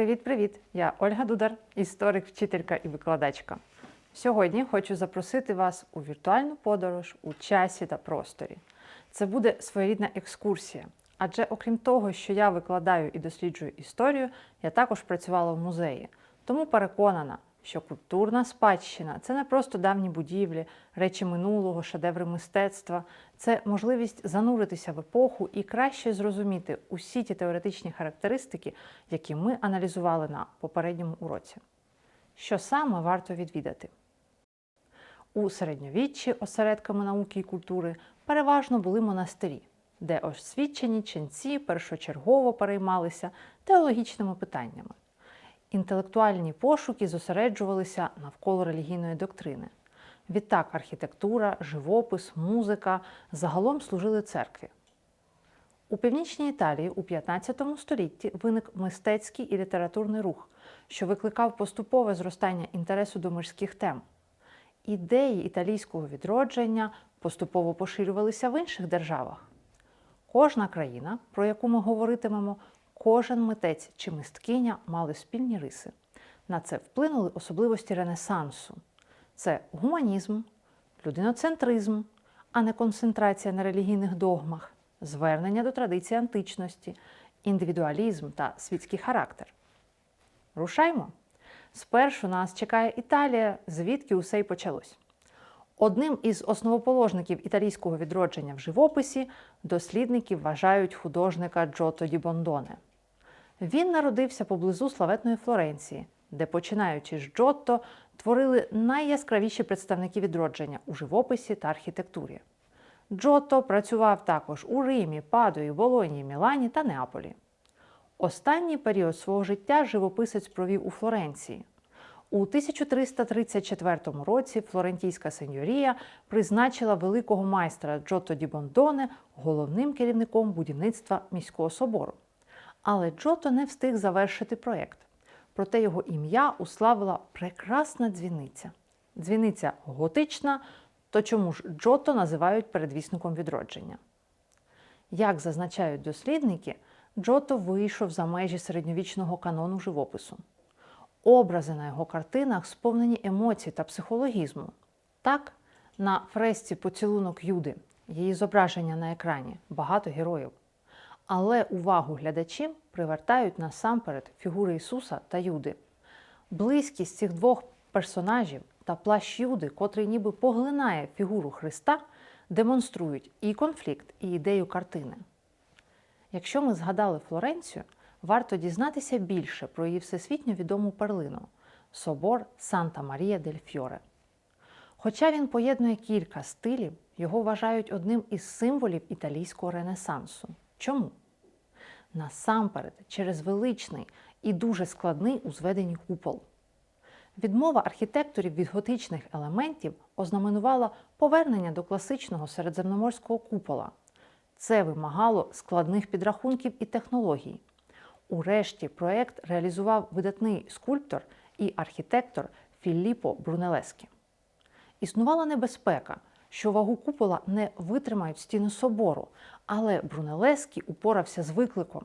Привіт-привіт! Я Ольга Дудар, історик, вчителька і викладачка. Сьогодні хочу запросити вас у віртуальну подорож у часі та просторі. Це буде своєрідна екскурсія. Адже окрім того, що я викладаю і досліджую історію, я також працювала в музеї. Тому переконана, що культурна спадщина це не просто давні будівлі, речі минулого, шедеври мистецтва, це можливість зануритися в епоху і краще зрозуміти усі ті теоретичні характеристики, які ми аналізували на попередньому уроці. Що саме варто відвідати? У середньовіччі осередками науки і культури переважно були монастирі, де освічені ченці першочергово переймалися теологічними питаннями. Інтелектуальні пошуки зосереджувалися навколо релігійної доктрини. Відтак архітектура, живопис, музика загалом служили церкві. У північній Італії у 15 столітті виник мистецький і літературний рух, що викликав поступове зростання інтересу до мирських тем. Ідеї італійського відродження поступово поширювалися в інших державах. Кожна країна, про яку ми говоритимемо, кожен митець чи мисткиня мали спільні риси. На це вплинули особливості Ренесансу: це гуманізм, людиноцентризм, а не концентрація на релігійних догмах, звернення до традиції античності, індивідуалізм та світський характер. Рушаймо! Спершу нас чекає Італія, звідки усе й почалось. Одним із основоположників італійського відродження в живописі дослідники вважають художника Джото Ді Бондоне. Він народився поблизу славетної Флоренції, де, починаючи з Джотто, творили найяскравіші представники відродження у живописі та архітектурі. Джотто працював також у Римі, Падуї, Болонії, Мілані та Неаполі. Останній період свого життя живописець провів у Флоренції. У 1334 році флорентійська сеньорія призначила великого майстра Джотто Ді Бондоне головним керівником будівництва міського собору. Але Джотто не встиг завершити проєкт. Проте його ім'я уславила прекрасна дзвіниця. Дзвіниця готична, то чому ж Джотто називають передвісником відродження? Як зазначають дослідники, Джотто вийшов за межі середньовічного канону живопису. Образи на його картинах сповнені емоцій та психологізму. Так, на фресці Поцілунок Юди, її зображення на екрані, багато героїв. Але увагу глядачів привертають насамперед фігури Ісуса та Юди. Близькість цих двох персонажів та плащ Юди, котрий ніби поглинає фігуру Христа, демонструють і конфлікт, і ідею картини. Якщо ми згадали Флоренцію, варто дізнатися більше про її всесвітньо відому перлину собор Санта Марія дель Фьоре. Хоча він поєднує кілька стилів, його вважають одним із символів італійського ренесансу. Чому? Насамперед, через величний і дуже складний у зведенні купол. Відмова архітекторів від готичних елементів ознаменувала повернення до класичного середземноморського купола. Це вимагало складних підрахунків і технологій. Урешті проект реалізував видатний скульптор і архітектор Філіппо Брунелескі. Існувала небезпека, що вагу купола не витримають стіни собору, але Брунелескі упорався з викликом.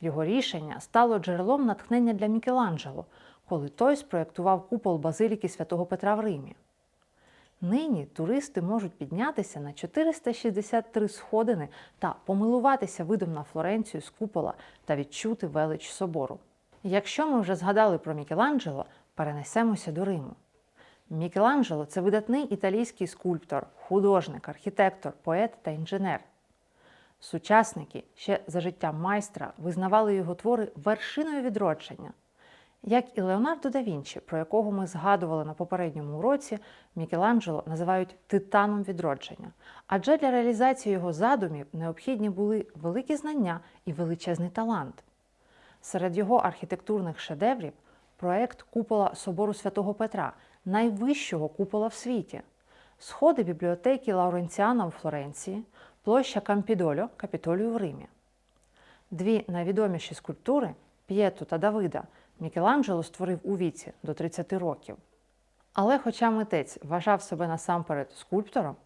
Його рішення стало джерелом натхнення для Мікеланджело, коли той спроєктував купол базиліки святого Петра в Римі. Нині туристи можуть піднятися на 463 сходини та помилуватися видом на Флоренцію з купола та відчути велич собору. Якщо ми вже згадали про Мікеланджело, перенесемося до Риму. Мікеланджело це видатний італійський скульптор, художник, архітектор, поет та інженер. Сучасники ще за життя майстра визнавали його твори вершиною відродження. Як і Леонардо да Вінчі, про якого ми згадували на попередньому уроці, Мікеланджело називають титаном відродження. Адже для реалізації його задумів необхідні були великі знання і величезний талант. Серед його архітектурних шедеврів проект купола собору святого Петра, найвищого купола в світі, сходи бібліотеки Лауренціана у Флоренції, площа Кампідольо, Капітолію в Римі. Дві найвідоміші скульптури П'єту та Давида Мікеланджело створив у віці до 30 років. Але, хоча митець вважав себе насамперед скульптором,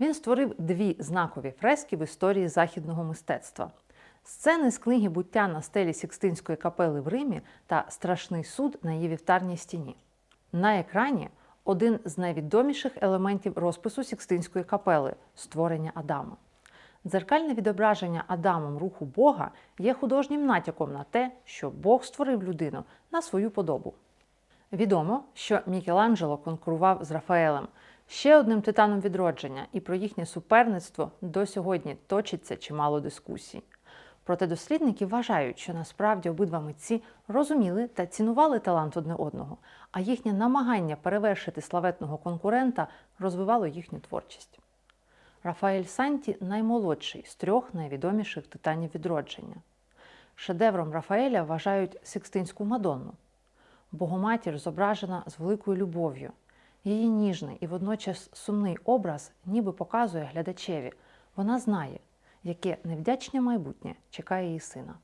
він створив дві знакові фрески в історії західного мистецтва: Сцени з книги буття на стелі Сікстинської капели в Римі та Страшний суд на її вівтарній стіні. На екрані один з найвідоміших елементів розпису Сікстинської капели створення Адама. Дзеркальне відображення Адамом руху Бога є художнім натяком на те, що Бог створив людину на свою подобу. Відомо, що Мікеланджело конкурував з Рафаелем, ще одним титаном відродження, і про їхнє суперництво до сьогодні точиться чимало дискусій. Проте дослідники вважають, що насправді обидва митці розуміли та цінували талант одне одного, а їхнє намагання перевершити славетного конкурента розвивало їхню творчість. Рафаель Санті наймолодший з трьох найвідоміших титанів відродження. Шедевром Рафаеля вважають Сикстинську Мадонну. Богоматір зображена з великою любов'ю. Її ніжний і водночас сумний образ ніби показує глядачеві. Вона знає, яке невдячне майбутнє чекає її сина.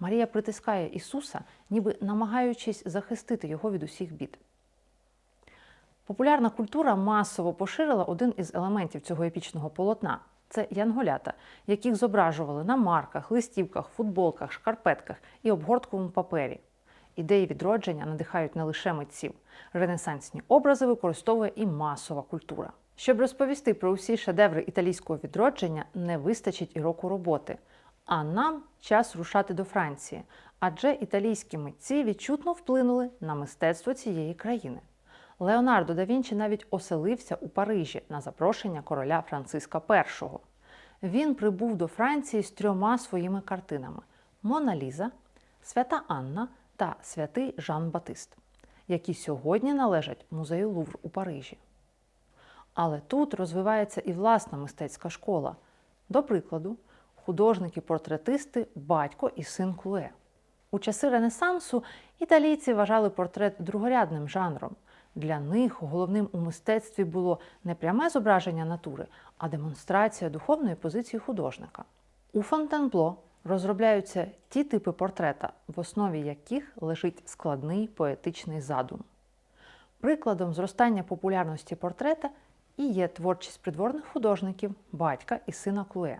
Марія притискає Ісуса, ніби намагаючись захистити його від усіх бід. Популярна культура масово поширила один із елементів цього епічного полотна це янголята, яких зображували на марках, листівках, футболках, шкарпетках і обгортковому папері. Ідеї відродження надихають не лише митців. Ренесансні образи використовує і масова культура. Щоб розповісти про усі шедеври італійського відродження, не вистачить і року роботи. А нам час рушати до Франції, адже італійські митці відчутно вплинули на мистецтво цієї країни. Леонардо да Вінчі навіть оселився у Парижі на запрошення короля Франциска І. Він прибув до Франції з трьома своїми картинами: Мона Ліза, Свята Анна та Святий Жан Батист, які сьогодні належать музею Лувр у Парижі. Але тут розвивається і власна мистецька школа. До прикладу, художники-портретисти батько і син Куле. У часи Ренесансу італійці вважали портрет другорядним жанром. Для них головним у мистецтві було не пряме зображення натури, а демонстрація духовної позиції художника. У Фонтенбло розробляються ті типи портрета, в основі яких лежить складний поетичний задум. Прикладом зростання популярності портрета і є творчість придворних художників, батька і сина Клуе.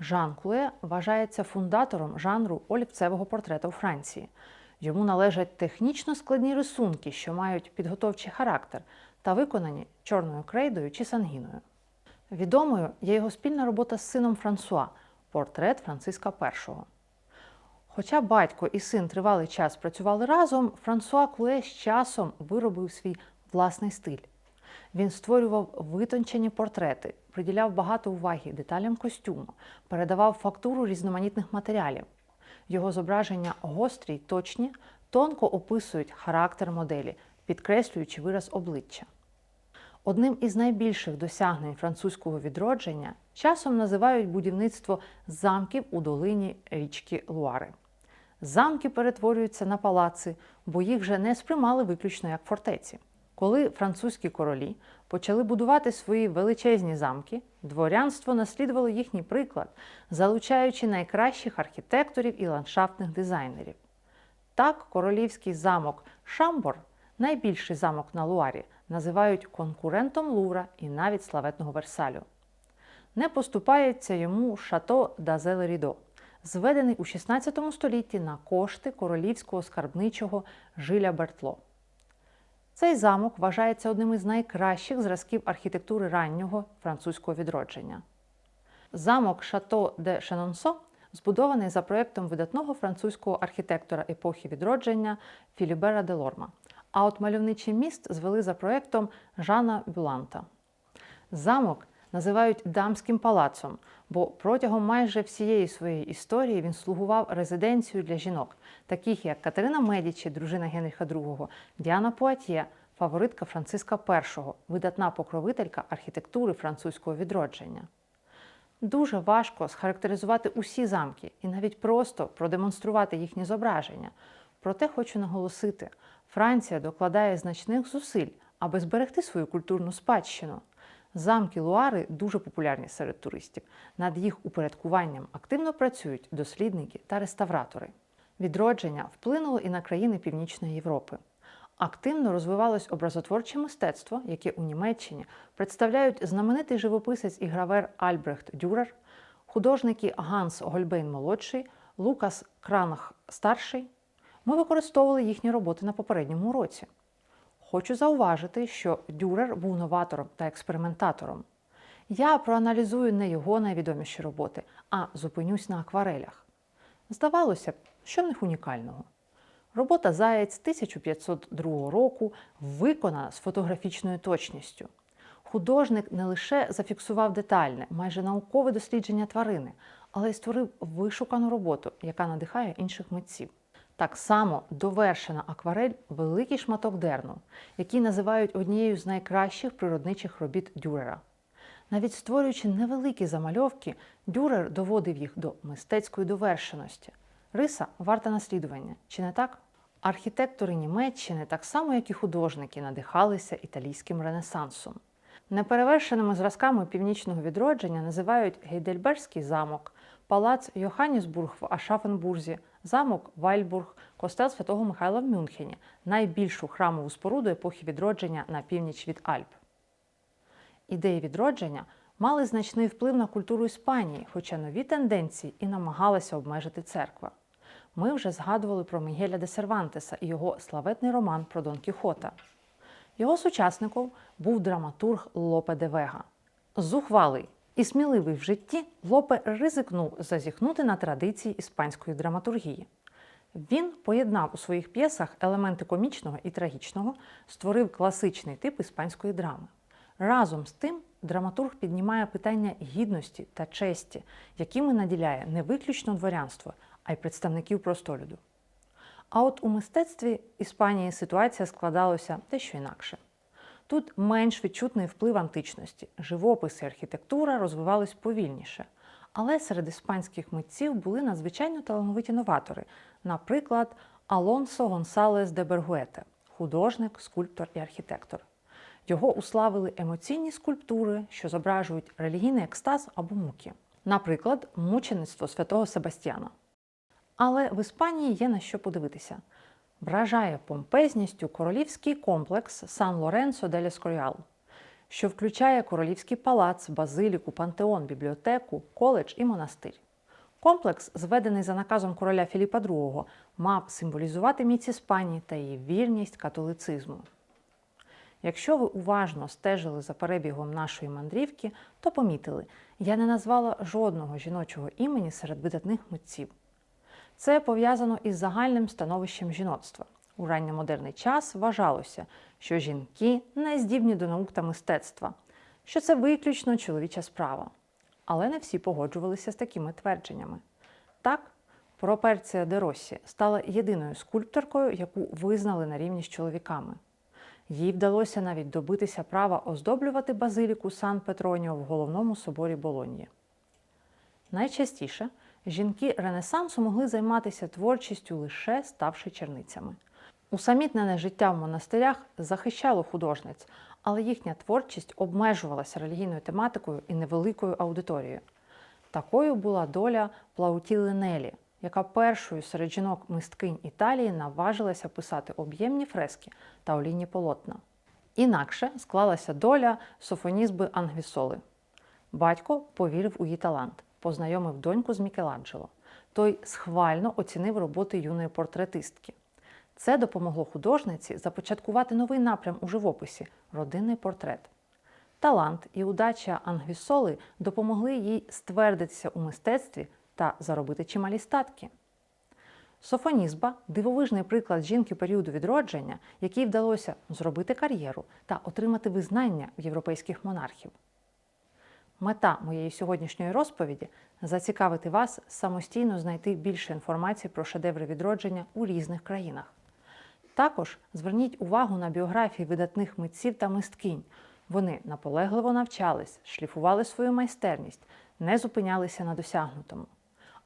Жан Клуе вважається фундатором жанру олівцевого портрета у Франції. Йому належать технічно складні рисунки, що мають підготовчий характер та виконані чорною крейдою чи сангіною. Відомою є його спільна робота з сином Франсуа портрет Франциска І. Хоча батько і син тривалий час працювали разом, Франсуа Клуе з часом виробив свій власний стиль. Він створював витончені портрети, приділяв багато уваги деталям костюму, передавав фактуру різноманітних матеріалів. Його зображення гострі й точні, тонко описують характер моделі, підкреслюючи вираз обличчя. Одним із найбільших досягнень французького відродження часом називають будівництво замків у долині річки Луари. Замки перетворюються на палаци, бо їх вже не сприймали виключно як фортеці. Коли французькі королі почали будувати свої величезні замки, дворянство наслідувало їхній приклад, залучаючи найкращих архітекторів і ландшафтних дизайнерів. Так, королівський замок Шамбор, найбільший замок на Луарі, називають конкурентом Лувра і навіть славетного Версалю. Не поступається йому шато Дазелерідо, зведений у 16 столітті на кошти королівського скарбничого Жиля Бертло. Цей замок вважається одним із найкращих зразків архітектури раннього французького відродження. Замок Шато де Шенонсо збудований за проєктом видатного французького архітектора епохи відродження Філібера де Лорма. А от мальовничий міст звели за проєктом Жана Бюланта. Замок називають дамським палацом, бо протягом майже всієї своєї історії він слугував резиденцією для жінок, таких як Катерина Медічі, дружина Генріха II, Діана Пуатє, фаворитка Франциска І, видатна покровителька архітектури французького відродження. Дуже важко схарактеризувати усі замки і навіть просто продемонструвати їхні зображення. Проте хочу наголосити, Франція докладає значних зусиль, аби зберегти свою культурну спадщину. Замки Луари дуже популярні серед туристів. Над їх упорядкуванням активно працюють дослідники та реставратори. Відродження вплинуло і на країни Північної Європи. Активно розвивалось образотворче мистецтво, яке у Німеччині представляють знаменитий живописець і гравер Альбрехт Дюрер, художники Ганс Гольбейн молодший, Лукас Кранах старший. Ми використовували їхні роботи на попередньому уроці. Хочу зауважити, що Дюрер був новатором та експериментатором. Я проаналізую не його найвідоміші роботи, а зупинюсь на акварелях. Здавалося б, що в них унікального. Робота Заєць 1502 року виконана з фотографічною точністю. Художник не лише зафіксував детальне, майже наукове дослідження тварини, але й створив вишукану роботу, яка надихає інших митців. Так само довершена акварель великий шматок дерну, який називають однією з найкращих природничих робіт Дюрера. Навіть створюючи невеликі замальовки, Дюрер доводив їх до мистецької довершеності. Риса варта наслідування, чи не так? Архітектори Німеччини, так само як і художники, надихалися італійським ренесансом. Неперевершеними зразками північного відродження називають Гейдельбергський замок, палац Йоханнісбург в Ашафенбурзі, замок Вальбург, костел Святого Михайла в Мюнхені, найбільшу храмову споруду епохи відродження на північ від Альп. Ідеї відродження мали значний вплив на культуру Іспанії, хоча нові тенденції і намагалася обмежити церква. Ми вже згадували про Мігеля де Сервантеса і його славетний роман про Дон Кіхота. Його сучасником був драматург Лопе де Вега. Зухвалий і сміливий в житті, Лопе ризикнув зазіхнути на традиції іспанської драматургії. Він поєднав у своїх п'єсах елементи комічного і трагічного, створив класичний тип іспанської драми. Разом з тим, драматург піднімає питання гідності та честі, якими наділяє не виключно дворянство, а й представників простолюду. А от у мистецтві Іспанії ситуація складалася дещо інакше. Тут менш відчутний вплив античності, живопис і архітектура розвивались повільніше. Але серед іспанських митців були надзвичайно талановиті новатори, наприклад, Алонсо Гонсалес де Бергуете, художник, скульптор і архітектор. Його уславили емоційні скульптури, що зображують релігійний екстаз або муки, наприклад, мучеництво святого Себастьяна. Але в Іспанії є на що подивитися. Вражає помпезністю королівський комплекс Сан Лоренцо дель Ескоріал, що включає королівський палац, базиліку, пантеон, бібліотеку, коледж і монастир. Комплекс, зведений за наказом короля Філіпа II, мав символізувати міць Іспанії та її вірність католицизму. Якщо ви уважно стежили за перебігом нашої мандрівки, то помітили, я не назвала жодного жіночого імені серед видатних митців. Це пов'язано із загальним становищем жіноцтва. У ранньомодерний час вважалося, що жінки не здібні до наук та мистецтва, що це виключно чоловіча справа. Але не всі погоджувалися з такими твердженнями. Так, Проперція де Росі стала єдиною скульпторкою, яку визнали на рівні з чоловіками. Їй вдалося навіть добитися права оздоблювати базиліку Сан Петроніо в головному соборі Болоньї. Найчастіше жінки Ренесансу могли займатися творчістю лише ставши черницями. Усамітнене життя в монастирях захищало художниць, але їхня творчість обмежувалася релігійною тематикою і невеликою аудиторією. Такою була доля Плаутіли Нелі, яка першою серед жінок мисткинь Італії наважилася писати об'ємні фрески та олійні полотна. Інакше склалася доля Софонізби Ангвісоли. Батько повірив у її талант, познайомив доньку з Мікеланджело. Той схвально оцінив роботи юної портретистки. Це допомогло художниці започаткувати новий напрям у живописі родинний портрет. Талант і удача Ангвісоли допомогли їй ствердитися у мистецтві та заробити чималі статки. Софонізба дивовижний приклад жінки періоду відродження, якій вдалося зробити кар'єру та отримати визнання в європейських монархів. Мета моєї сьогоднішньої розповіді зацікавити вас самостійно знайти більше інформації про шедеври відродження у різних країнах. Також зверніть увагу на біографії видатних митців та мисткинь. Вони наполегливо навчались, шліфували свою майстерність, не зупинялися на досягнутому.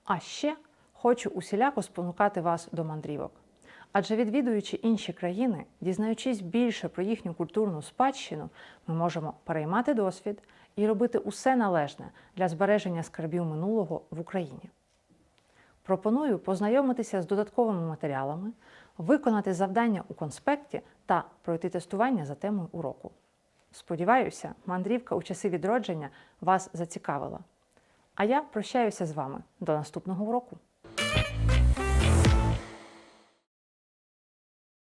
А ще хочу усіляко спонукати вас до мандрівок. Адже відвідуючи інші країни, дізнаючись більше про їхню культурну спадщину, ми можемо переймати досвід і робити усе належне для збереження скарбів минулого в Україні. Пропоную познайомитися з додатковими матеріалами, виконати завдання у конспекті та пройти тестування за темою уроку. Сподіваюся, мандрівка у часи відродження вас зацікавила. А я прощаюся з вами до наступного уроку.